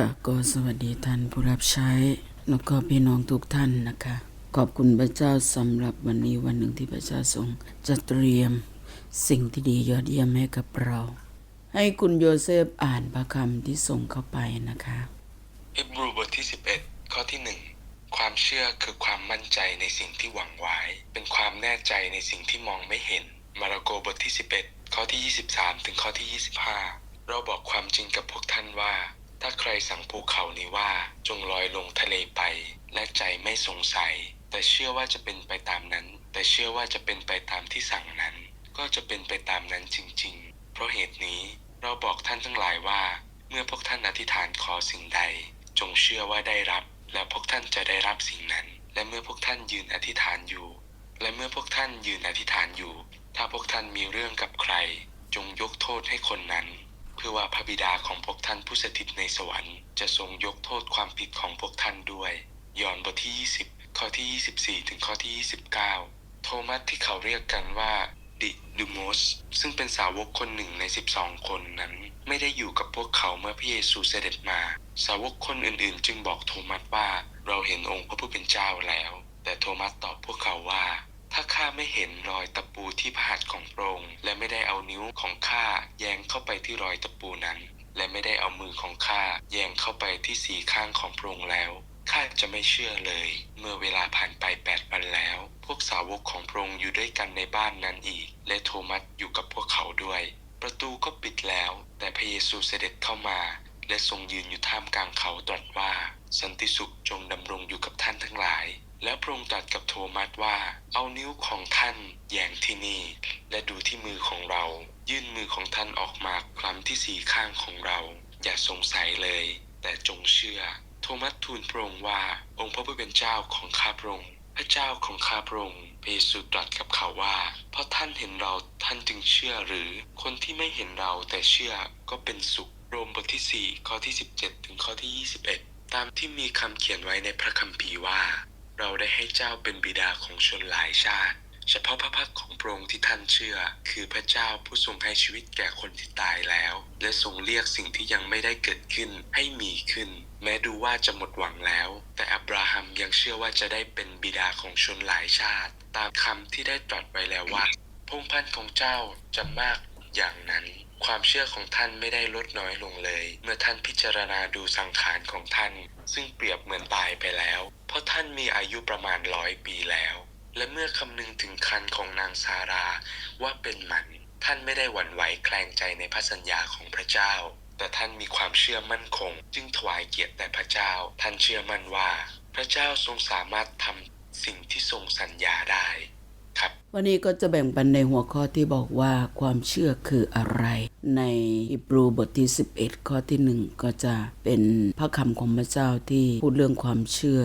ค่ะก็สวัสดีท่านผู้รับใช้ แล้วก็พี่น้องทุกท่านนะคะ ขอบคุณพระเจ้าสำหรับวันนี้วันหนึ่งที่พระเจ้าทรงจะเตรียมสิ่งที่ดียอดเยี่ยมให้กับเรา ให้คุณโยเซฟอ่านพระคำที่ส่งเข้าไปนะคะฮิบรูบทที่ 11 ข้อที่1ความเชื่อคือความมั่นใจในสิ่งที่หวังไว้ เป็นความแน่ใจในสิ่งที่มองไม่เห็น มาระโกบทที่ 11 ข้อที่ 23 ถึงข้อที่ 25 เราบอกความจริงกับพวกท่านว่า ถ้าใครสั่งภูเขานี้ว่าจงลอยลงทะเลไป และใจไม่สงสัย แต่เชื่อว่าจะเป็นไปตามนั้น แต่เชื่อว่าจะเป็นไปตามที่สั่งนั้น ก็จะเป็นไปตามนั้นจริง ๆ เพราะเหตุนี้เราบอกท่านทั้งหลายว่า เมื่อพวกท่านอธิษฐานขอสิ่งใด จงเชื่อว่าได้รับ แล้วพวกท่านจะได้รับสิ่งนั้น และเมื่อพวกท่านยืนอธิษฐานอยู่ และเมื่อพวกท่านยืนอธิษฐานอยู่ ถ้าพวกท่านมีเรื่องกับใคร จงยกโทษให้คนนั้น พื่อว่าพระบิดาของพวกท่านผู้สถิตในสวรรค์จะทรงยกโทษความผิดของพวกท่านด้วย ยอห์นบทที่ 20 ข้อที่ 24 ถึงข้อที่ 29 โทมัสที่เขาเรียกกันว่าดิดูโมสซึ่งเป็นสาวกคนหนึ่งใน 12 คนนั้น ไม่ได้อยู่กับพวกเขาเมื่อพระเยซูเสด็จมา สาวกคนอื่นๆ จึงบอกโทมัสว่าเราเห็นองค์พระผู้เป็นเจ้าแล้ว แต่โทมัสตอบพวกเขาว่า ถ้าข้าไม่เห็นรอยตะปูที่พระหัตถ์ของพระองค์และไม่ได้เอานิ้วของข้าแยงเข้าไปที่รอยตะปูนั้น และไม่ได้เอามือของข้าแยงเข้าไปที่สีข้างของพระองค์แล้วข้าจะไม่เชื่อเลย เมื่อเวลาผ่านไปแปดวันแล้ว พวกสาวกของพระองค์อยู่ด้วยกันในบ้านนั้นอีก และโทมัสอยู่กับพวกเขาด้วย ประตูก็ปิดแล้ว แต่พระเยซูเสด็จเข้ามา และทรงยืนอยู่ท่ามกลางเขาตรัสว่า สันติสุขจงดำรงอยู่กับท่านทั้งหลาย แล้วพระองค์ตรัสกับโทมัสว่า เอานิ้วของท่านแย่งที่นี่ และดูที่มือของเรา ยื่นมือของท่านออกมาคลำที่สีข้างของเรา อย่าสงสัยเลย แต่จงเชื่อ โทมัสทูลพระองค์ว่า องค์พระผู้เป็นเจ้าของข้าพระองค์พระเจ้าของข้าพระองค์พระเยซูตรัสกับเขาว่า เพราะท่านเห็นเราท่านจึงเชื่อหรือ คนที่ไม่เห็นเราแต่เชื่อก็เป็นสุข รมบทที่ 4 ข้อที่ 17 ถึงข้อที่ 21 ตามที่มีคำเขียนไว้ในพระคัมภีร์ว่า เราได้ให้เจ้าเป็นบิดาของชนหลายชาติ เฉพาะพระพักของพระองค์ที่ท่านเชื่อ คือพระเจ้าผู้ทรงให้ชีวิตแก่คนที่ตายแล้ว และทรงเรียกสิ่งที่ยังไม่ได้เกิดขึ้นให้มีขึ้น แม้ดูว่าจะหมดหวังแล้ว แต่อับราฮัมยังเชื่อว่าจะได้เป็นบิดาของชนหลายชาติ ตามคำที่ได้ตรัสไว้แล้วว่าพงพันธุ์ของเจ้าจะมาก อย่างนั้นความเชื่อของท่านไม่ได้ลดน้อยลงเลย เมื่อท่านพิจารณาดูสังขารของท่าน ซึ่งเปรียบเหมือนตายไปแล้ว เพราะท่านมีอายุประมาณร้อยปีแล้ว และเมื่อคำนึงถึงคันของนางซาราว่าเป็นหมัน ท่านไม่ได้หวั่นไหวแคลงใจในพระสัญญาของพระเจ้า แต่ท่านมีความเชื่อมั่นคง จึงถวายเกียรติแด่พระเจ้า ท่านเชื่อมั่นว่า พระเจ้าทรงสามารถทำสิ่งที่ทรงสัญญาได้ วันนี้ก็จะแบ่งปันในหัวข้อที่บอกว่าความเชื่อคืออะไร ในฮิบรูบทที่ 11 ข้อที่ 1 ก็จะเป็นพระคำของพระเจ้าที่พูดเรื่องความเชื่อ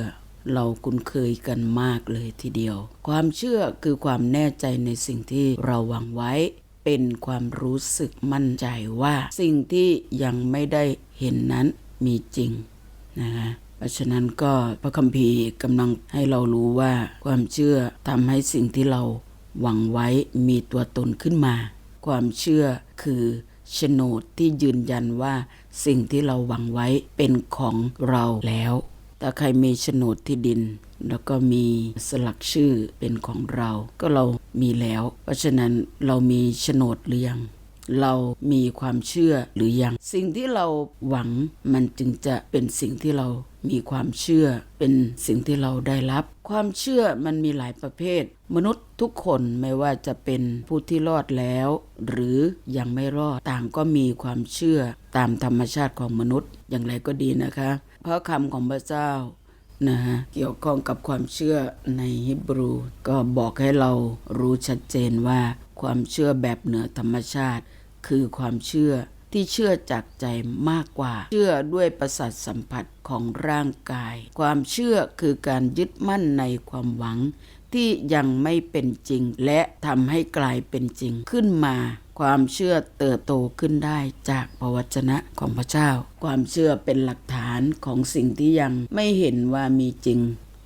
เราคุ้นเคยกันมากเลยทีเดียว ความเชื่อคือความแน่ใจในสิ่งที่เราหวังไว้ เป็นความรู้สึกมั่นใจว่า สิ่งที่ยังไม่ได้เห็นนั้นมีจริงนะคะ เพราะฉะนั้นก็พระคัมภีร์กำลังให้เรารู้ว่าความเชื่อทำให้สิ่งที่เราหวังไว้มีตัวตนขึ้นมา ความเชื่อคือโฉนดที่ยืนยันว่าสิ่งที่เราหวังไว้เป็นของเราแล้วถ้าใครมีโฉนดที่ดิน แล้วก็มีสลักชื่อเป็นของเรา ก็เรามีแล้ว เพราะฉะนั้นเรามีโฉนดหรือยัง เรามีความเชื่อหรือยัง สิ่งที่เราหวังมันจึงจะเป็นสิ่งที่เรา มีความเชื่อเป็นสิ่งที่เราได้รับ ความเชื่อมันมีหลายประเภท มนุษย์ทุกคนไม่ว่าจะเป็นผู้ที่รอดแล้ว หรือยังไม่รอดต่างก็มีความเชื่อตามธรรมชาติของมนุษย์อย่างไรก็ดีนะคะเพราะคำของพระเจ้านะฮะเกี่ยวข้องกับความเชื่อในฮิบรู ก็บอกให้เรารู้ชัดเจนว่า ความเชื่อแบบเหนือธรรมชาติ คือความเชื่อ ที่เชื่อจากใจมากกว่า เชื่อด้วยประสาทสัมผัสของร่างกาย ความเชื่อคือการยึดมั่นในความหวัง ที่ยังไม่เป็นจริง และทำให้กลายเป็นจริงขึ้นมาความเชื่อเติบโตขึ้นได้จากพระวจนะของพระเจ้า ความเชื่อเป็นหลักฐานของสิ่งที่ยังไม่เห็นว่ามีจริง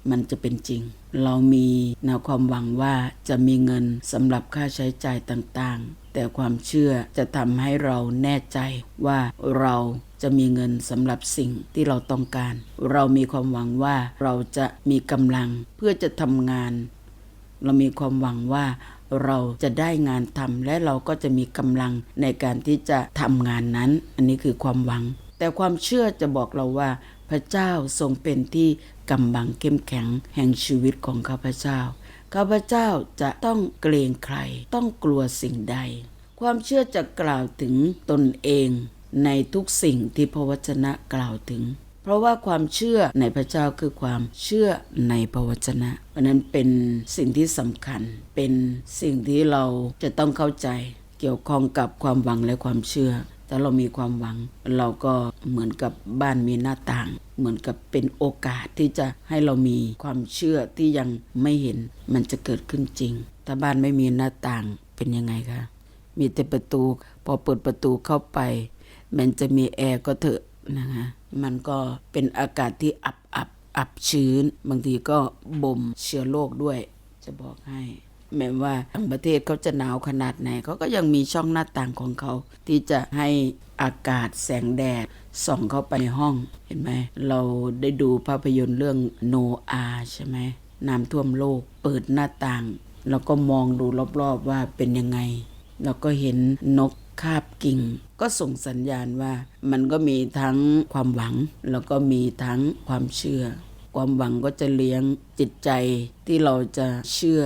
มันจะเป็นจริง เรามีแนะความหวังว่าจะมีเงินสำหรับค่าใช้จ่ายต่างๆ แต่ความเชื่อจะทำให้เราแน่ใจว่าเราจะมีเงินสำหรับสิ่งที่เราต้องการ เรามีความหวังว่าเราจะมีกำลังเพื่อจะทำงาน เรามีความหวังว่าเราจะได้งานทำและเราก็จะมีกำลังในการที่จะทำงานนั้น อันนี้คือความหวัง แต่ความเชื่อจะบอกเราว่า พระเจ้าทรงเป็นที่กำบังเข้มแข็งแห่งชีวิตของข้าพเจ้า ข้าพเจ้าจะต้องเกรงใคร ต้องกลัวสิ่งใด ความเชื่อจะกล่าวถึงตนเองในทุกสิ่งที่พระวจนะกล่าวถึง เพราะว่าความเชื่อในพระเจ้าคือความเชื่อในพระวจนะ เพราะนั้นเป็นสิ่งที่สำคัญ เป็นสิ่งที่เราจะต้องเข้าใจ เกี่ยวข้องกับความหวังและความเชื่อ ถ้าเรามีความหวัง เราก็เหมือนกับบ้านมีหน้าต่าง เหมือนกับเป็นโอกาสที่จะให้เรามีความเชื่อที่ยังไม่เห็นมันจะเกิดขึ้นจริง ถ้าบ้านไม่มีหน้าต่างเป็นยังไงคะ มีแต่ประตู พอเปิดประตูเข้าไป มันจะมีแอร์ก็เถอะนะคะมันก็เป็นอากาศที่อับอับอับชื้น บางทีก็บ่มเชื้อโรคด้วยจะบอกให้ แม้ว่าทั้งประเทศเขาจะหนาวขนาดไหนเขาก็ยังมีช่องหน้าต่างของเขา ที่จะให้อากาศแสงแดดส่องเข้าไปในห้องเห็นไหมเราได้ดูภาพยนตร์เรื่องโนอาใช่ไหมน้ำท่วมโลกเปิดหน้าต่าง แล้วก็มองดูรอบๆว่าเป็นยังไงแล้วก็เห็นนกคาบกิ่ง ก็ส่งสัญญาณว่า มันก็มีทั้งความหวัง แล้วก็มีทั้งความเชื่อ ความหวังก็จะเลี้ยงจิตใจที่เราจะเชื่อ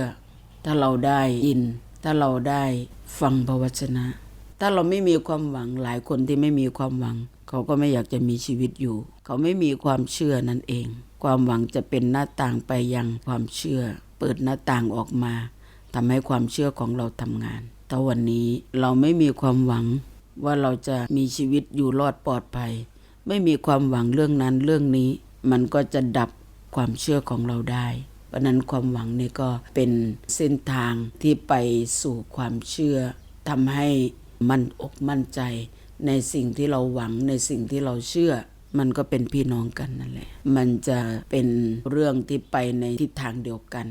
ถ้าเราได้ยิน ถ้าเราได้ฟังพระวจนะ ถ้าเราไม่มีความหวังหลายคนที่ไม่มีความหวัง เขาก็ไม่อยากจะมีชีวิตอยู่ เขาไม่มีความเชื่อนั่นเอง ความหวังจะเป็นหน้าต่างไปยังความเชื่อ เปิดหน้าต่างออกมาทำให้ความเชื่อของเราทำงานแต่วันนี้เราไม่มีความหวังว่าเราจะมีชีวิตอยู่รอดปลอดภัย ไม่มีความหวังเรื่องนั้นเรื่องนี้ มันก็จะดับความเชื่อของเราได้ เพราะนั้นความหวังนี่ก็เป็นเส้นทางที่ไปสู่ความเชื่อทำให้มันอกมั่นใจ ในสิ่งที่เราหวังในสิ่งที่เราเชื่อ มันก็เป็นพี่น้องกันนั่นแหละ มันจะเป็นเรื่องที่ไปในทิศทางเดียวกัน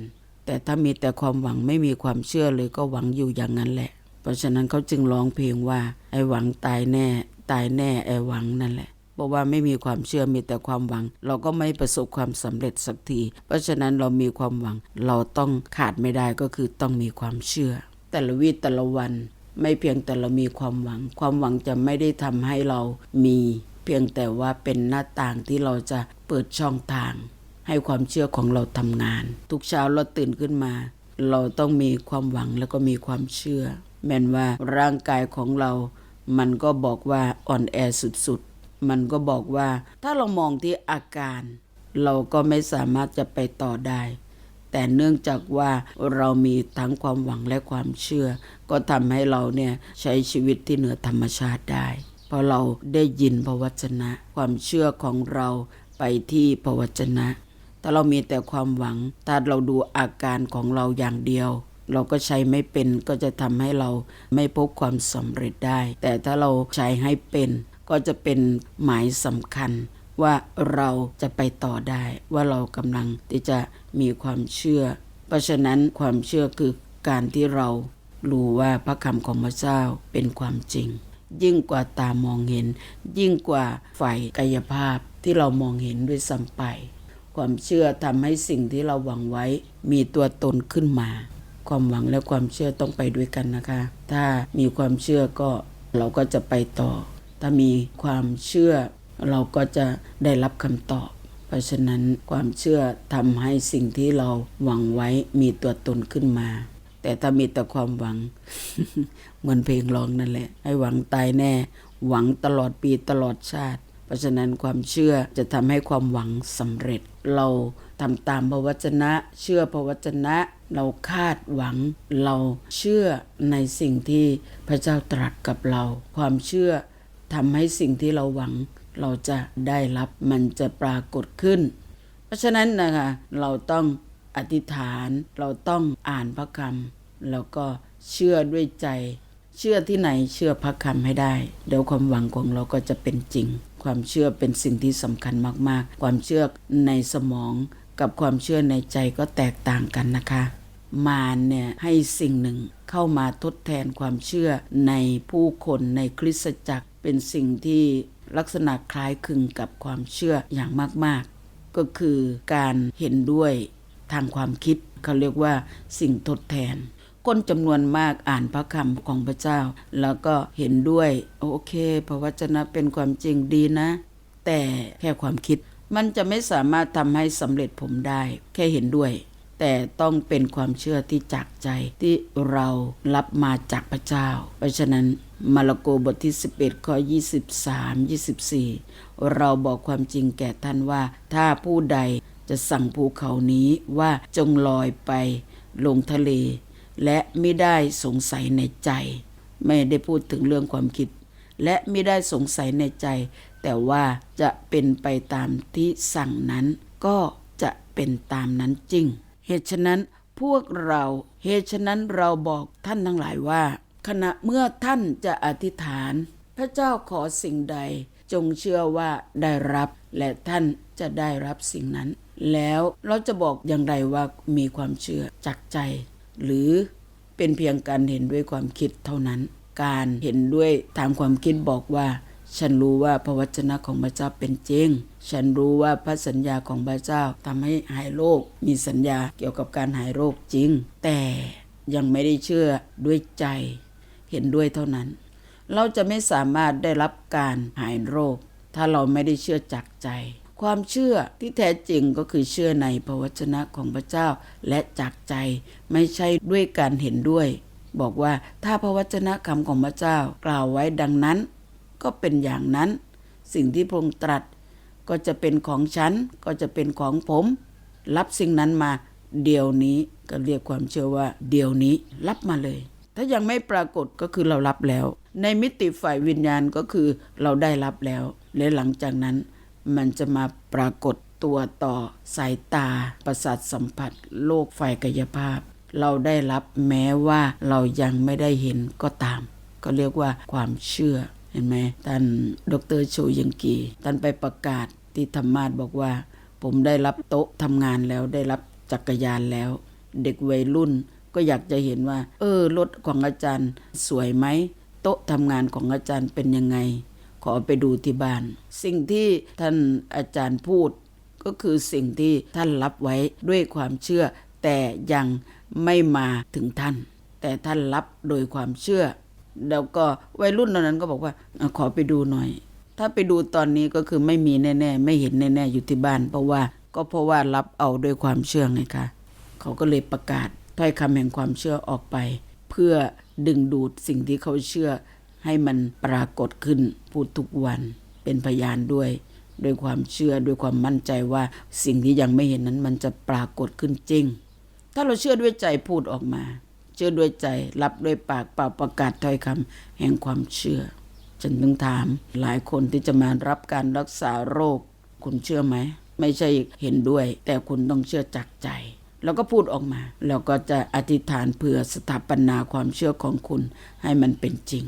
แต่ถ้ามีแต่ความหวังไม่มีความเชื่อเลยก็หวังอยู่อย่างนั้นแหละ เพราะฉะนั้นเขาจึงร้องเพลงว่าไอ้หวังตายแน่ ตายแน่ไอ้หวังนั่นแหละ เพราะว่าไม่มีความเชื่อมีแต่ความหวัง เราก็ไม่ประสบความสำเร็จสักที เพราะฉะนั้นเรามีความหวังเราต้องขาดไม่ได้ก็คือต้องมีความเชื่อ แต่ละวีแต่ละวันไม่เพียงแต่เรามีความหวัง ความหวังจะไม่ได้ทำให้เรามี เพียงแต่ว่าเป็นหน้าต่างที่เราจะเปิดช่องทาง ให้ความเชื่อของเราทำงาน ทุกเช้าเราตื่นขึ้นมา เราต้องมีความหวังแล้วก็มีความเชื่อ แม้นว่าร่างกายของเรา มันก็บอกว่าอ่อนแอสุดๆ มันก็บอกว่าถ้าเรามองที่อาการ เราก็ไม่สามารถจะไปต่อได้ แต่เนื่องจากว่าเรามีทั้งความหวังและความเชื่อ ก็ทำให้เราเนี่ยใช้ชีวิตที่เหนือธรรมชาติได้เพราะเราได้ยินพระวจนะ ความเชื่อของเราไปที่พระวจนะ ถ้าเรามีแต่ความหวัง ถ้าเราดูอาการของเราอย่างเดียว เราก็ใช้ไม่เป็นก็จะทำให้เราไม่พบความสำเร็จได้ แต่ถ้าเราใช้ให้เป็น ก็จะเป็นหมายสำคัญว่าเราจะไปต่อได้ว่าเรากำลังที่จะมีความเชื่อ เพราะฉะนั้นความเชื่อคือการที่เรารู้ว่าพระคำของพระเจ้าเป็นความจริง ยิ่งกว่าตามองเห็น ยิ่งกว่าฝ่ายกายภาพที่เรามองเห็นด้วยซ้ำไป ความเชื่อทำให้สิ่งที่เราหวังไว้ มีตัวตนขึ้นมา ความหวังและความเชื่อต้องไปด้วยกันนะคะ ถ้ามีความเชื่อก็เราก็จะไปต่อ ถ้ามีความเชื่อ เราก็จะได้รับคำตอบ เพราะฉะนั้นความเชื่อทำให้สิ่งที่เราหวังไว้มีตัวตนขึ้นมา แต่ถ้ามีแต่ความหวัง เหมือนเพลงร้องนั่นแหละ ให้หวังตายแน่ หวังตลอดปีตลอดชาติ เพราะฉะนั้นความเชื่อจะทำให้ความหวังสำเร็จ เราทำตามพระวจนะ เชื่อพระวจนะ เราคาดหวัง เราเชื่อในสิ่งที่พระเจ้าตรัสกับเรา ความเชื่อ ทำให้สิ่งที่เราหวัง เราจะได้รับมันจะปรากฏขึ้น เพราะฉะนั้นนะคะเราต้องอธิษฐานเราต้องอ่านพระคำแล้วก็เชื่อด้วยใจ เชื่อที่ไหนเชื่อพระคำให้ได้ เดี๋ยวความหวังของเราก็จะเป็นจริง ความเชื่อเป็นสิ่งที่สำคัญมากๆ ความเชื่อในสมองกับความเชื่อในใจก็แตกต่างกันนะคะ มารเนี่ยให้สิ่งหนึ่งเข้ามาทดแทนความเชื่อในผู้คนในคริสตจักร เป็นสิ่งที่ลักษณะคล้ายคลึงกับความเชื่ออย่างมาก ๆ ก็คือการเห็นด้วยทางความคิดเขาเรียกว่าสิ่งทดแทนคนจำนวนมากอ่านพระคำของพระเจ้า แล้วก็เห็นด้วยโอเคพระวจนะเป็นความจริงดีนะ แต่แค่ความคิด มันจะไม่สามารถทำให้สำเร็จผมได้ แค่เห็นด้วย แต่ต้องเป็นความเชื่อที่จากใจที่เรารับมาจากพระเจ้า เพราะฉะนั้น มาระโกบทที่ 11ข้อ23 24 เราบอกความจริงแก่ท่านว่า ถ้าผู้ใดจะสั่งภูเขานี้ว่าจงลอยไปลงทะเล และไม่ได้สงสัยในใจ ไม่ได้พูดถึงเรื่องความคิด และไม่ได้สงสัยในใจ แต่ว่าจะเป็นไปตามที่สั่งนั้น ก็จะเป็นตามนั้นจริง เหตุฉะนั้นพวกเราเหตุฉะนั้นเราบอกท่านทั้งหลายว่า ขณะเมื่อท่านจะอธิษฐาน พระเจ้าขอสิ่งใด จงเชื่อว่าได้รับ และท่านจะได้รับสิ่งนั้น แล้วเราจะบอกอย่างไรว่ามีความเชื่อจากใจ หรือเป็นเพียงการเห็นด้วยความคิดเท่านั้น การเห็นด้วยตามความคิดบอกว่า ฉันรู้ว่าพระวจนะของพระเจ้าเป็นจริง ฉันรู้ว่าพระสัญญาของพระเจ้าทำให้หายโรค มีสัญญาเกี่ยวกับการหายโรคจริง แต่ยังไม่ได้เชื่อด้วยใจ เห็นด้วยเท่านั้น เราจะไม่สามารถได้รับการหายโรค ถ้าเราไม่ได้เชื่อจากใจ ความเชื่อที่แท้จริงก็คือเชื่อในพระวจนะของพระเจ้าและจากใจไม่ใช่ด้วยการเห็นด้วย บอกว่าถ้าพระวจนะคำของพระเจ้ากล่าวไว้ดังนั้น ก็เป็นอย่างนั้น สิ่งที่พระองค์ตรัสก็จะเป็นของฉันก็จะเป็นของผม รับสิ่งนั้นมาเดี๋ยวนี้ก็เรียกความเชื่อว่าเดี๋ยวนี้รับมาเลย ถ้ายังไม่ปรากฏก็คือเรารับแล้ว ในมิติฝ่ายวิญญาณก็คือเราได้รับแล้ว และหลังจากนั้น มันจะมาปรากฏตัวต่อสายตา ประสาทสัมผัส โลกฝ่ายกายภาพ เราได้รับแม้ว่าเรายังไม่ได้เห็นก็ตาม ก็เรียกว่าความเชื่อเห็นไหมท่านดรโชยังกีท่านไปประกาศที่ธรรมาสบอกว่า ผมได้รับโต๊ะทำงานแล้วได้รับจักรยานแล้ว เด็กวัยรุ่น ก็อยากจะเห็นว่า เออรถของอาจารย์สวยไหมโต๊ะทำงานของอาจารย์เป็นยังไง ขอไปดูที่บ้าน สิ่งที่ท่านอาจารย์พูด ก็คือสิ่งที่ท่านรับไว้ด้วยความเชื่อ แต่ยังไม่มาถึงท่าน แต่ท่านรับโดยความเชื่อ แล้วก็วัยรุ่นเหล่านั้นก็บอกว่าขอไปดูหน่อย ถ้าไปดูตอนนี้ก็คือไม่มีแน่ๆ ไม่เห็นแน่ๆอยู่ที่บ้าน เพราะว่าก็เพราะว่ารับเอาด้วยความเชื่อไงคะเขาก็เลยประกาศ ถ้อยคำแห่งความเชื่อออกไป เพื่อดึงดูดสิ่งที่เขาเชื่อ ให้มันปรากฏขึ้นพูดทุกวันเป็นพยานด้วยด้วยความเชื่อด้วยความมั่นใจว่าสิ่งที่ยังไม่เห็นนั้นมันจะปรากฏขึ้นจริง ถ้าเราเชื่อด้วยใจพูดออกมา เชื่อด้วยใจรับด้วยปากเป่าประกาศถ้อยคำแห่งความเชื่อฉันถึงถาม หลายคนที่จะมารับการรักษาโรค คุณเชื่อไหม ไม่ใช่เห็นด้วย แต่คุณต้องเชื่อจากใจ แล้วก็พูดออกมาแล้วก็จะอธิษฐานเพื่อสถาปนาความเชื่อของคุณให้มันเป็นจริง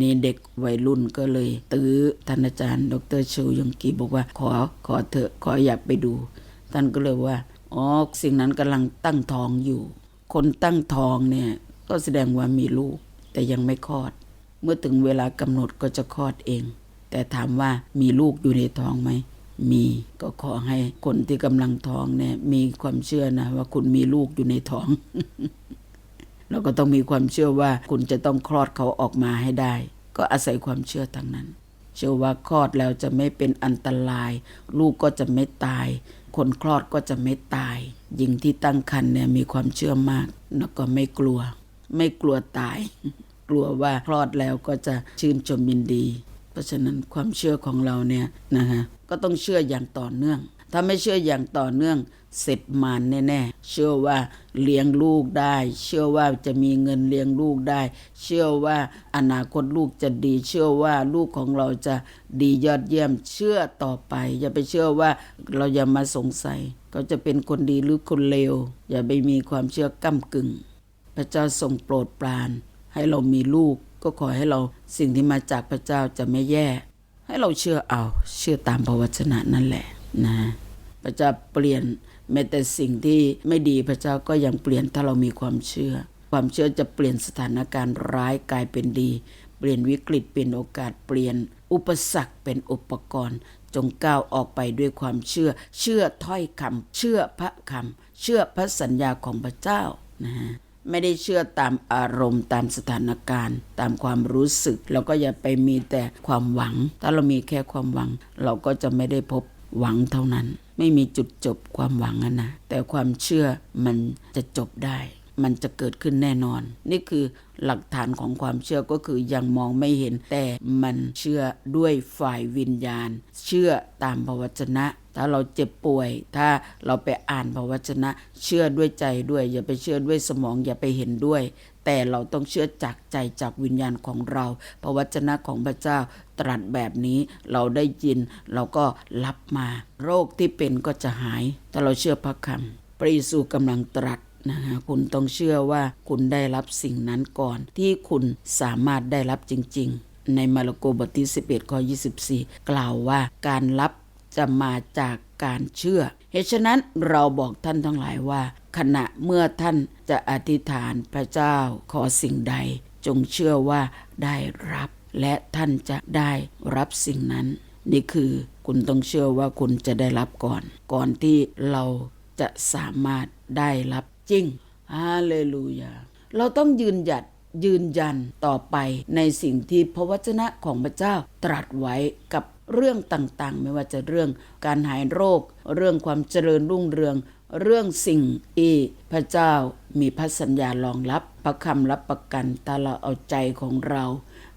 นี้เด็กวัยรุ่นก็เลยตื้อท่านอาจารย์ ดรชูยงกีบอกว่าขอขอเถอะขออยากไปดู ท่านก็เลยว่าอ๋อสิ่งนั้นกำลังตั้งท้องอยู่ คนตั้งท้องเนี่ยก็แสดงว่ามีลูก แต่ยังไม่คลอด เมื่อถึงเวลากำหนดก็จะคลอดเอง แต่ถามว่ามีลูกอยู่ในท้องไหม มีก็ขอให้คนที่กำลังท้องเนี่ยมีความเชื่อนะว่าคุณมีลูกอยู่ในท้อง เราก็ต้องมีความเชื่อว่าคุณจะต้องคลอดเขาออกมาให้ได้ ก็อาศัยความเชื่อทางนั้น เชื่อว่าคลอดแล้วจะไม่เป็นอันตราย ลูกก็จะไม่ตาย คนคลอดก็จะไม่ตายหญิงที่ตั้งครรภ์เนี่ยมีความเชื่อมากแล้วก็ไม่กลัว ไม่กลัวตาย กลัวว่าคลอดแล้วก็จะชื่นชมยินดี เพราะฉะนั้นความเชื่อของเราเนี่ยนะฮะก็ต้องเชื่ออย่างต่อเนื่อง ถ้าไม่เชื่ออย่างต่อเนื่องเสร็จมานแน่ๆ เชื่อว่าเลี้ยงลูกได้ เชื่อว่าจะมีเงินเลี้ยงลูกได้ เชื่อว่าอนาคตลูกจะดี เชื่อว่าลูกของเราจะดียอดเยี่ยม เชื่อต่อไป อย่าไปเชื่อว่าเราอย่ามาสงสัยเขาจะเป็นคนดีหรือคนเลว อย่าไปมีความเชื่อก้ากึ่ง พระเจ้าทรงโปรดปราน ให้เรามีลูก ก็ขอให้เราสิ่งที่มาจากพระเจ้าจะไม่แย่ ให้เราเชื่อเอาเชื่อตามพระวจนะนั่นแหละนะพระเจ้าเปลี่ยนแม้แต่สิ่งที่ไม่ดีพระเจ้าก็ยังเปลี่ยนถ้าเรามีความเชื่อ ความเชื่อจะเปลี่ยนสถานการณ์ร้ายกลายเป็นดี เปลี่ยนวิกฤตเป็นโอกาสเปลี่ยน อุปสรรคเป็นอุปกรณ์ จงก้าวออกไปด้วยความเชื่อ เชื่อถ้อยคำเชื่อพระคำเชื่อพระสัญญาของพระเจ้านะฮะ ไม่ได้เชื่อตามอารมณ์ตามสถานการณ์ ตามความรู้สึกแล้วก็อย่าไปมีแต่ความหวัง ถ้าเรามีแค่ความหวัง เราก็จะไม่ได้พบหวังเท่านั้น ไม่มีจุดจบความหวังอะนะแต่ความเชื่อมันจะจบได้ มันจะเกิดขึ้นแน่นอน นี่คือ หลักฐานของความเชื่อก็คือยังมองไม่เห็น แต่มันเชื่อด้วยฝ่ายวิญญาณ เชื่อตามพระวจนะ ถ้าเราเจ็บป่วย ถ้าเราไปอ่านพระวจนะ เชื่อด้วยใจด้วย อย่าไปเชื่อด้วยสมองอย่าไปเห็นด้วย แต่เราต้องเชื่อจากใจจากวิญญาณของเรา พระวจนะของพระเจ้าตรัสแบบนี้เราได้ยินเราก็รับมา โรคที่เป็นก็จะหายถ้าเราเชื่อพระคำพระเยซูกำลังตรัส นะฮะคุณต้องเชื่อว่าคุณได้รับสิ่งนั้นก่อน ที่คุณสามารถได้รับจริง ๆ ในมาระโกบทที่ 11ข้อ24 กล่าวว่าการรับจะมาจากการเชื่อ เหตุฉะนั้นเราบอกท่านทั้งหลายว่า ขณะเมื่อท่านจะอธิษฐานพระเจ้าขอสิ่งใด จงเชื่อว่าได้รับ และท่านจะได้รับสิ่งนั้น นี่คือคุณต้องเชื่อว่าคุณจะได้รับก่อน ก่อนที่เราจะสามารถได้รับ จริงฮาเลลูยา เราต้องยืนหยัดยืนยันต่อไปในสิ่งที่พระวจนะของพระเจ้าตรัสไว้กับเรื่องต่างๆ ไม่ว่าจะเรื่องการหายโรค เรื่องความเจริญรุ่งเรือง เรื่องสิ่งที่พระเจ้ามีพระสัญญารองรับ พระคำรับประกันถ้าเราเอาใจของเรา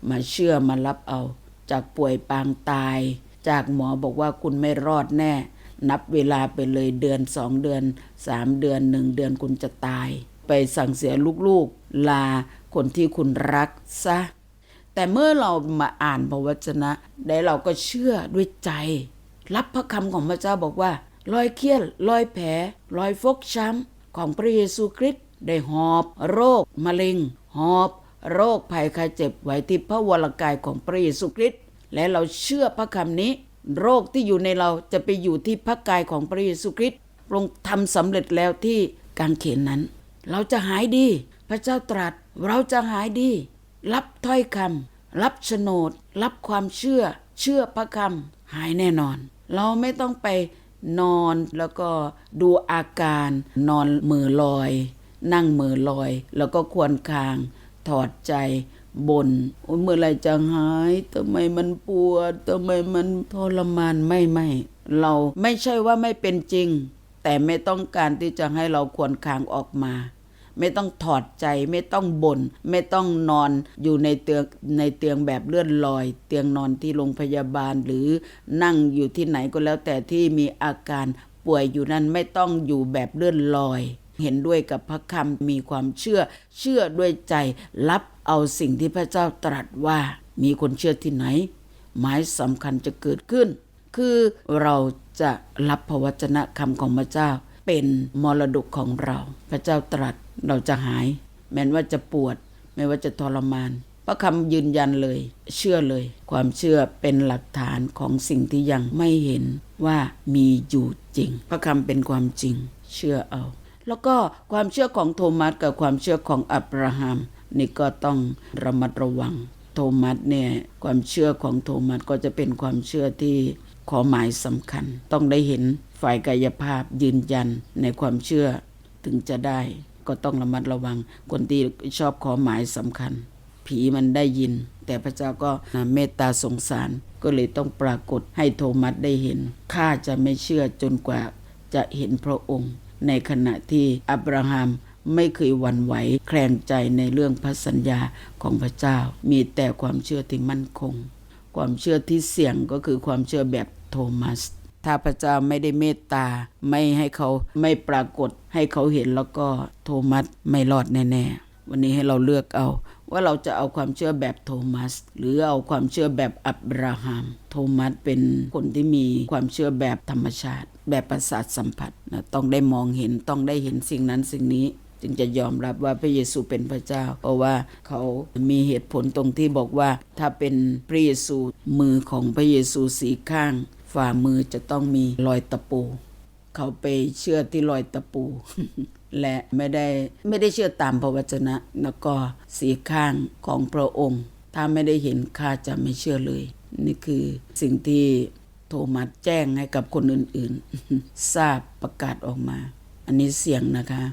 มาเชื่อมารับเอา จากป่วยปางตาย จากหมอบอกว่าคุณไม่รอดแน่ นับเวลาไปเลยเดือนสองเดือนสามเดือนหนึ่งเดือนคุณจะตาย ไปสั่งเสียลูกๆ ลาคนที่คุณรักซะ แต่เมื่อเรามาอ่านพระวจนะ ได้เราก็เชื่อด้วยใจ รับพระคำของพระเจ้าบอกว่า รอยเคี้ยนรอยแผลรอยฟกช้ำของพระเยซูคริสต์ได้หอบ โรคมะเร็ง หอบ โรคภัยไข้เจ็บไว้ที่พระวรกายของพระเยซูคริสต์และเราเชื่อพระคำนี้ โรคที่อยู่ในเราจะไปอยู่ที่พระกายของพระเยซูคริสต์พระองทำสำเร็จแล้วที่กางเขนนั้น เราจะหายดี พระเจ้าตรัสเราจะหายดี รับถ้อยคำรับโฉนด รับความเชื่อ เชื่อพระคำหายแน่นอน เราไม่ต้องไปนอนแล้วก็ดูอาการ นอนมือลอย นั่งมือลอย แล้วก็ควรคาง ถอดใจ บนโอ้ยเมื่อไรจะหายทำไมมันปวดทำไมมันทรมานไม่ไม่เราไม่ใช่ว่าไม่เป็นจริง แต่ไม่ต้องการที่จะให้เราควรคางออกมา ไม่ต้องถอดใจไม่ต้องบน่นไม่ต้องนอนอยู่ในเตียงในเตียงแบบเลื่อนลอย เตียงนอนที่โรงพยาบาลหรือนั่งอยู่ที่ไหนก็แล้วแต่ที่มีอาการป่วยอยู่นั้นไม่ต้องอยู่แบบเลื่อนลอย เห็นด้วยกับพระคำมีความเชื่อ เชื่อด้วยใจรับ เอาสิ่งที่พระเจ้าตรัสว่ามีคนเชื่อที่ไหน หมายสำคัญจะเกิดขึ้น คือเราจะรับพระวจนะคำของพระเจ้า เป็นมรดกของเรา พระเจ้าตรัสเราจะหาย แม้ว่าจะปวด ไม่ว่าจะทรมานพระคำยืนยันเลย เชื่อเลย ความเชื่อเป็นหลักฐานของสิ่งที่ยังไม่เห็นว่ามีอยู่จริง พระคำเป็นความจริง เชื่อเอา แล้วก็ความเชื่อของโทมัสกับความเชื่อของอับราฮัม นี่ก็ต้องระมัดระวัง โทมัสเนี่ยความเชื่อของโทมัสก็จะเป็นความเชื่อที่ขอหมายสำคัญ ต้องได้เห็นฝ่ายกายภาพยืนยันในความเชื่อถึงจะได้ ก็ต้องระมัดระวัง คนที่ชอบขอหมายสำคัญ ผีมันได้ยิน แต่พระเจ้าก็เมตตาสงสารก็เลยต้องปรากฏให้โทมัสได้เห็น ข้าจะไม่เชื่อจนกว่าจะเห็นพระองค์ ในขณะที่อับราฮัม ไม่เคยหวั่นไหวแคลงใจในเรื่องพระสัญญาของพระเจ้า มีแต่ความเชื่อที่มั่นคง ความเชื่อที่เสี่ยงก็คือความเชื่อแบบโทมัส ถ้าพระเจ้าไม่ได้เมตตา ไม่ให้เขาไม่ปรากฏให้เขาเห็นแล้วก็โทมัสไม่รอดแน่ๆ วันนี้ให้เราเลือกเอาว่าเราจะเอาความเชื่อแบบโทมัส หรือเอาความเชื่อแบบอับราฮัม โทมัสเป็นคนที่มีความเชื่อแบบธรรมชาติ แบบประสาทสัมผัสนะต้องได้มองเห็นต้องได้เห็นสิ่งนั้นสิ่งนี้ จึงจะยอมรับว่าพระเยซูเป็นพระเจ้า เพราะว่าเขามีเหตุผลตรงที่บอกว่า ถ้าเป็นพระเยซูมือของพระเยซูสีข้าง ฝ่ามือจะต้องมีรอยตะปู เขาไปเชื่อที่รอยตะปู และไม่ได้ไม่ได้เชื่อตามพระวจนะ แล้วก็สีข้างของพระองค์ ถ้าไม่ได้เห็นข้าจะไม่เชื่อเลย นี่คือสิ่งที่โทมัสแจ้งให้กับคนอื่นๆ ทราบประกาศออกมา อันนี้เสียงนะคะ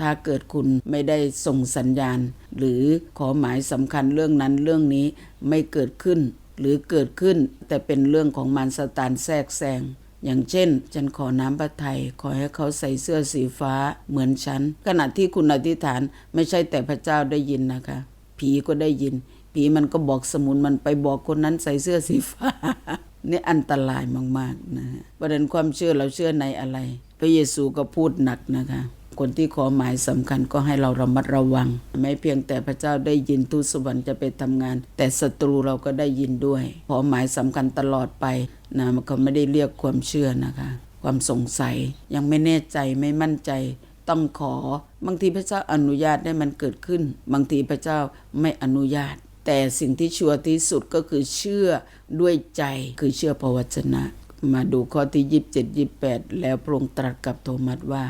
ถ้าเกิดคุณไม่ได้ส่งสัญญาณ หรือขอหมายสำคัญเรื่องนั้นเรื่องนี้ไม่เกิดขึ้น หรือเกิดขึ้นแต่เป็นเรื่องของมารสตานแทรกแซงอย่างเช่น ฉันขอน้ำพระทัยขอให้เขาใส่เสื้อสีฟ้าเหมือนฉัน ขณะที่คุณอธิษฐานไม่ใช่แต่พระเจ้าได้ยินนะคะ ผีก็ได้ยิน ผีมันก็บอกสมุนมันไปบอกคนนั้นใส่เสื้อสีฟ้า นี่อันตรายมากๆนะฮะประเด็นความเชื่อเราเชื่อในอะไร พระเยซูก็พูดหนักนะคะ คนที่ขอหมายสำคัญก็ให้เราระมัดระวัง ไม่เพียงแต่พระเจ้าได้ยินทูตสวรรค์จะไปทำงาน แต่ศัตรูเราก็ได้ยินด้วย ขอหมายสำคัญตลอดไปนะมันก็ไม่ได้เรียกความเชื่อนะคะ ความสงสัยยังไม่แน่ใจไม่มั่นใจต้องขอบางทีพระเจ้าอนุญาตให้มันเกิดขึ้น บางทีพระเจ้าไม่อนุญาต แต่สิ่งที่ชัวร์ที่สุดก็คือเชื่อด้วยใจคือเชื่อพระวจนะ มาดูข้อที่ยี่สิบเจ็ดยี่แปดแล้วพระองค์ตรัสกับโทมัสว่า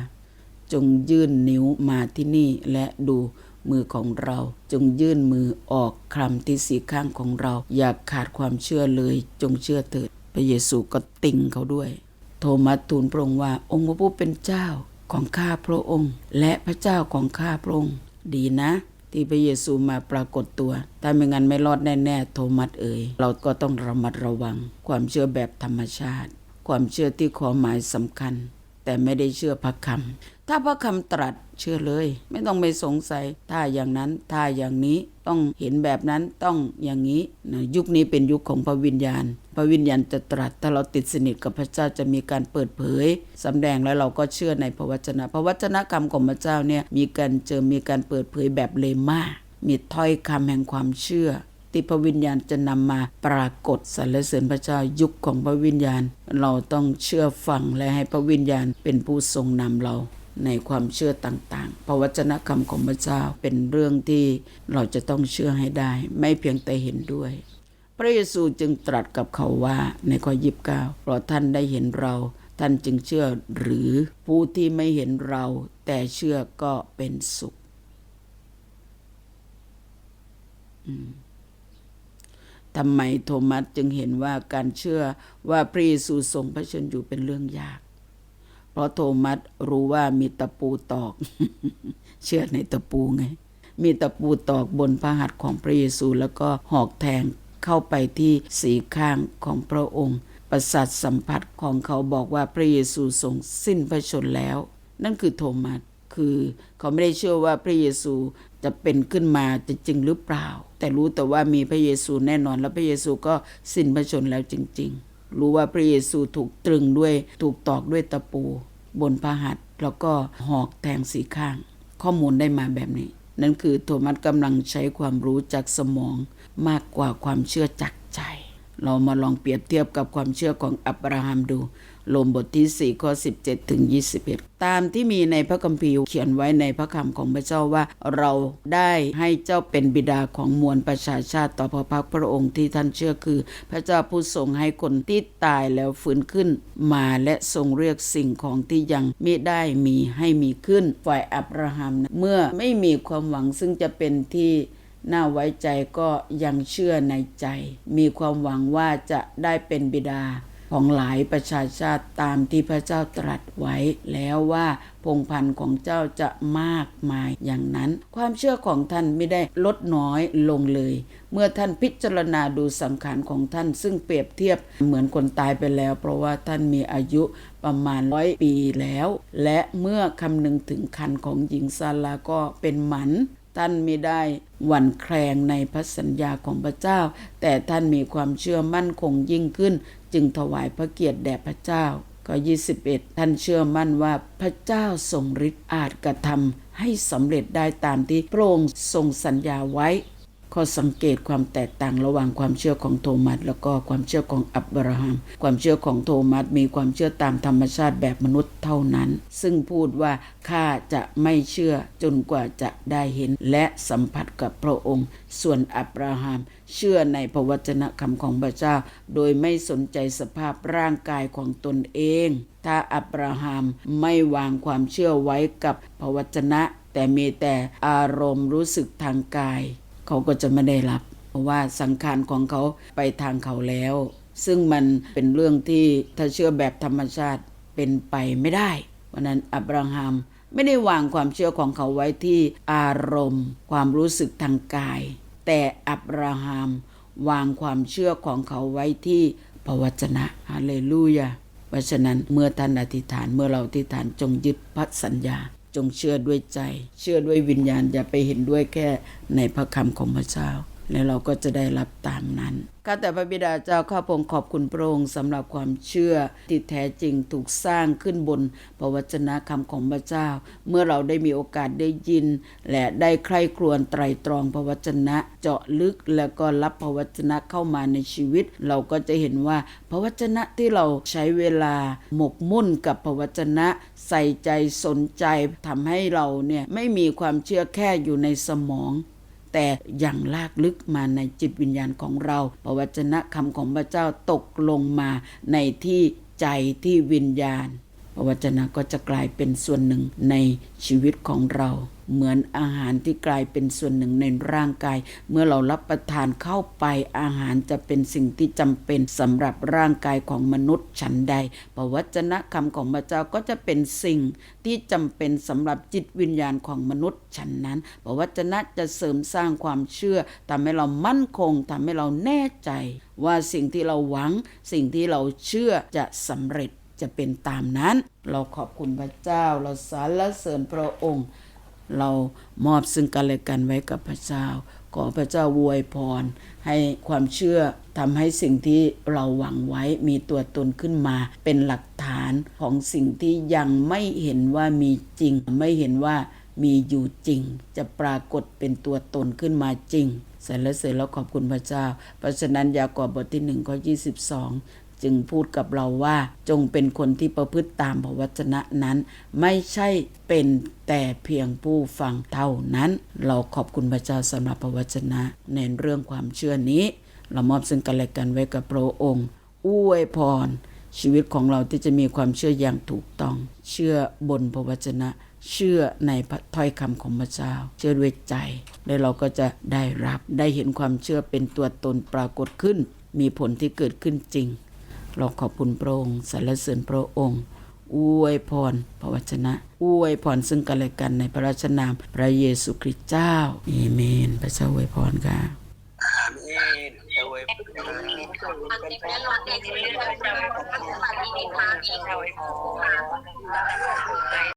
จงยื่นนิ้วมาที่นี่และดูมือของเรา จงยื่นมือออกคลำที่สีข้างของเรา อย่าขาดความเชื่อเลย จงเชื่อเถิดพระเยซูก็ติงเขาด้วย โทมัสทูลพระองค์ว่าองค์พระผู้เป็นเจ้าของข้าพระองค์ และพระเจ้าของข้าพระองค์ ดีนะ ที่พระเยซูมาปรากฏตัวถ้าไม่งั้นไม่รอดแน่ๆโทมัสเอ๋ยเราก็ต้องระมัดระวัง ความเชื่อแบบธรรมชาติ ความเชื่อที่ขอหมายสำคัญ แต่ไม่ได้เชื่อพระคำ ถ้าพระคำตรัสเชื่อเลย ไม่ต้องไปสงสัยถ้าอย่างนั้นถ้าอย่างนี้ต้องเห็นแบบนั้นต้องอย่างนี้นะยุคนี้เป็นยุคของพระวิญญาณ พระวิญญาณจะตรัสถ้าเราติดสนิทกับพระเจ้าจะมีการเปิดเผยสำแดงแล้วเราก็เชื่อในพระวจนะ พระวจนะคำของพระเจ้าเนี่ยมีการเจอมีการเปิดเผยแบบเลมามีถ้อยคำแห่งความเชื่อที่พระวิญญาณจะนำมาปรากฏสรรเสริญพระเจ้ายุคของพระวิญญาณ เราต้องเชื่อฟังและให้พระวิญญาณเป็นผู้ทรงนำเรา ในความเชื่อต่างๆ พระวจนะคำของพระเจ้าเป็นเรื่องที่เราจะต้องเชื่อให้ได้ ไม่เพียงแต่เห็นด้วย พระเยซูจึงตรัสกับเขาว่าในข้อยีิบเก้าเพราะท่านได้เห็นเรา ท่านจึงเชื่อหรือผู้ที่ไม่เห็นเรา แต่เชื่อก็เป็นสุขทำไมโทมัสจึงเห็นว่าการเชื่อว่าพระเยซูทรงพระชนอยู่เป็นเรื่องยาก ราะโทมัสรู้ว่ามีตะปูตอก เชื่อในตะปูไง มีตะปูตอกบนพระหัตถ์ของพระเยซูแล้วก็หอกแทงเข้าไปที่สีข้างของพระองค์ ประสาทสัมผัสของเขาบอกว่าพระเยซูทรงสิ้นพระชนแล้ว นั่นคือโทมัสคือเขาไม่ได้เชื่อว่าพระเยซูจะเป็นขึ้นมาจะจริงหรือเปล่า แต่รู้แต่ว่ามีพระเยซูแน่นอนแล้วพระเยซูก็สิ้นพระชนแล้วจริง ๆ รู้ว่าพระเยซูถูกตรึงด้วยถูกตอกด้วยตะปู บนพระหัตถ์แล้วก็หอกแทงสีข้าง ข้อมูลได้มาแบบนี้ นั่นคือโทมัสกำลังใช้ความรู้จากสมองมากกว่าความเชื่อจากใจ เรามาลองเปรียบเทียบกับความเชื่อของอับราฮัมดู ลมบทที่ 4 ข้อ 17 ถึง 21 ตามที่มีในพระคัมภีร์เขียนไว้ในพระคำของพระเจ้าว่า เราได้ให้เจ้าเป็นบิดาของมวลประชาชาติต่อพระพักตร์พระองค์ที่ท่านเชื่อคือ พระเจ้าผู้ทรงให้คนที่ตายแล้วฟื้นขึ้น มาและทรงเรียกสิ่งของที่ยังไมิได้มีให้มีขึ้นฝ่ายอับราฮัมนะเมื่อไม่มีความหวังซึ่งจะเป็นที่น่าไว้ใจก็ยังเชื่อในใจ มีความหวังว่าจะได้เป็นบิดา ของหลายประชาชาติตามที่พระเจ้าตรัสไว้แล้วว่าพงพันธ์ของเจ้าจะมากมายอย่างนั้น ความเชื่อของท่านไม่ได้ลดน้อยลงเลย เมื่อท่านพิจารณาดูสังขารของท่านซึ่งเปรียบเทียบเหมือนคนตายไปแล้ว เพราะว่าท่านมีอายุประมาณร้อยปีแล้ว และเมื่อคำนึงถึงคันของหญิงซาลาก็เป็นหมันท่านไม่ได้หวั่นแคลงในพระสัญญาของพระเจ้า แต่ท่านมีความเชื่อมั่นคงยิ่งขึ้น จึงถวายพระเกียรติแด่พระเจ้าก็21 ท่านเชื่อมั่นว่าพระเจ้าทรงฤทธิ์อาจกระทำให้สำเร็จได้ตามที่พระองค์ทรงสัญญาไว้ ข้อสังเกตความแตกต่างระหว่างความเชื่อของโทมัสแล้วก็ความเชื่อของอับราฮัม ความเชื่อของโทมัสมีความเชื่อตามธรรมชาติแบบมนุษย์เท่านั้น ซึ่งพูดว่าข้าจะไม่เชื่อจนกว่าจะได้เห็นและสัมผัสกับพระองค์ ส่วนอับราฮัมเชื่อในพระวจนะคำของพระเจ้า โดยไม่สนใจสภาพร่างกายของตนเอง ถ้าอับราฮัมไม่วางความเชื่อไว้กับพระวจนะ แต่มีแต่อารมณ์รู้สึกทางกาย เขาก็จะไม่ได้รับ เพราะว่าสังขารของเขาไปทางเขาแล้ว ซึ่งมันเป็นเรื่องที่ถ้าเชื่อแบบธรรมชาติเป็นไปไม่ได้เพราะนั้นอับราฮัมไม่ได้วางความเชื่อของเขาไว้ที่อารมณ์ ความรู้สึกทางกาย แต่อับราฮัมวางความเชื่อของเขาไว้ที่พระวจนะฮาเลลูยาเพราะฉะนั้นเมื่อท่านอธิษฐานเมื่อเราอธิษฐานจงยึดพัดสัญญา จงเชื่อด้วยใจ เชื่อด้วยวิญญาณ อย่าไปเห็นด้วยแค่ในพระคำของพระเจ้า แล้วเราก็จะได้รับตามนั้นข้าแต่พระบิดาเจ้าข้าพงขอบคุณพระองค์สำหรับความเชื่อที่แท้จริงถูกสร้างขึ้นบนพระวจนะคำของพระเจ้า เมื่อเราได้มีโอกาสได้ยิน และได้ใคร่ครวญไตรตรองพระวจนะ เจาะลึกแล้วก็รับพระวจนะเข้ามาในชีวิต เราก็จะเห็นว่าพระวจนะที่เราใช้เวลาหมกมุ่นกับพระวจนะ ใส่ใจสนใจทำให้เราเนี่ยไม่มีความเชื่อแค่อยู่ในสมอง แต่อย่างลากลึกมาในจิตวิญญาณของเราพระวจนะคำของพระเจ้าตกลงมาในที่ใจที่วิญญาณ ระวจนะก็จะกลายเป็นส่วนหนึ่งในชีวิตของเรา เหมือนอาหารที่กลายเป็นส่วนหนึ่งในร่างกาย เมื่อเรารับประทานเข้าไปอาหารจะเป็นสิ่งที่จำเป็นสำหรับร่างกายของมนุษย์ฉันใดพระวจนะคำของพระเจ้าก็จะเป็นสิ่งที่จำเป็นสำหรับจิตวิญญาณของมนุษย์ฉันนั้นพระวจนะจะเสริมสร้างความเชื่อทำให้เรามั่นคงทำให้เราแน่ใจ ว่าสิ่งที่เราหวัง สิ่งที่เราเชื่อจะสำเร็จ จะเป็นตามนั้น เราขอบคุณพระเจ้า เราสรรเสริญพระองค์ เรามอบซึ่งกันและกันไว้กับพระเจ้า ขอพระเจ้าอวยพร ให้ความเชื่อทำให้สิ่งที่เราหวังไว้มีตัวตนขึ้นมา เป็นหลักฐานของสิ่งที่ยังไม่เห็นว่ามีจริง ไม่เห็นว่ามีอยู่จริง จะปรากฏเป็นตัวตนขึ้นมาจริงสรรเสริญแล้วขอบคุณพระเจ้า เพราะฉะนั้นยากอบบทที่หนึ่งข้อยี่สิบสอง จึงพูดกับเราว่าจงเป็นคนที่ประพฤติตามพระวจนะนั้น ไม่ใช่เป็นแต่เพียงผู้ฟังเท่านั้น เราขอบคุณพระเจ้าสำหรับพระวจนะในเรื่องความเชื่อนี้ เรามอบซึ่งกันและกันไว้กับพระองค์อวยพร ชีวิตของเราที่จะมีความเชื่ออย่างถูกต้อง เชื่อบนพระวจนะ เชื่อในพระถ้อยคำของพระเจ้า เชื่อด้วยใจ แล้วเราก็จะได้รับได้เห็นความเชื่อเป็นตัวตนปรากฏขึ้น มีผลที่เกิดขึ้นจริง เราขอบคุณพระองค์สรรเสริญพระองค์อวยพรพระวจนะอวยพรซึ่งกันและกันในพระราชนามพระเยซูคริสต์เจ้าเอเมน พระเจ้าอวยพรค่ะอาเมน